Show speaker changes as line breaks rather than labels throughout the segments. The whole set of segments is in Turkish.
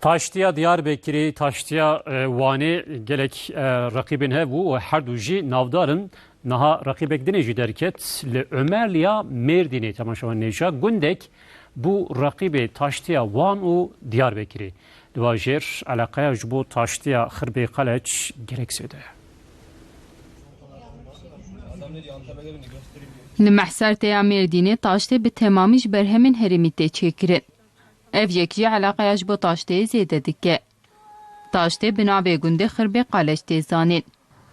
Taştıya Diyarbekir'i, taştıya e, Van'ı gelek e, rakibin hevu ve her du jî navdarın naha rakibek dine jî derket li Ömerliya Merdin'i temaşavan neja gundek bu rakibi taştıya Van û Diyarbekir'i. Divajir alakaya ji bo taştıya Xirbe Kaleç gereksede.
Li mehserteya Mêrdînê taştê bi temamî ji berhemên herêmî tê çêkirin. Ev yek jî eleqeya ji bo taşteyê zêde dike. Taştê bi navê gundê Xirbe Qaleç tê zanîn.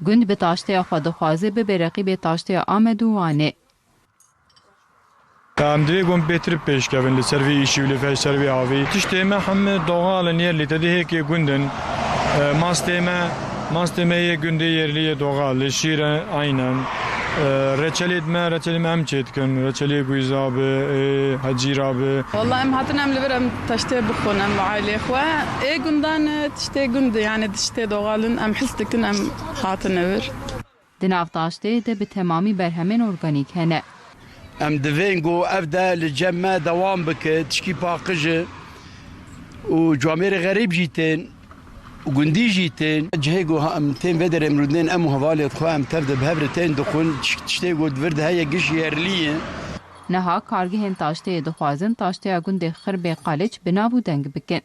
Gund bi taşteya xwe dixwaze bibe reqîbê taşteya Amed û Wanê.
Divê gon pêtir pêşkevin li ser vê îşî û li fer ser vê avê. Tiştê me hemû doğalin yer lê te dê hêkê gundin. Mastê me mastê me yê gundê yerlî yê doğal li şîr e aynen. Ee, reçeli etme, reçeli mi hem çetken, reçeli guiz abi, e,
hacir abi. Vallahi hem hatın hem leverem taşte bukhon hem aile ekwa. E gündan e, tişte gündü yani tişte doğalın hem hisdikin hem hatın
ever. Dinav taşte de bi temami berhemen organik hene.
Em divin gu evde li cemme devam bike, tişki pakıcı. E, U camiri garip jiten, گندیجی تین جهه گو هم تین ودر امرودن ام حوالی خو هم تر ده بهبر تین دخون تشتی گو دورد هیا
گش یرلیه نها کارگهین تاشتی دخوازن تاشتی گند خرب قالج بنابو دنگ بکن.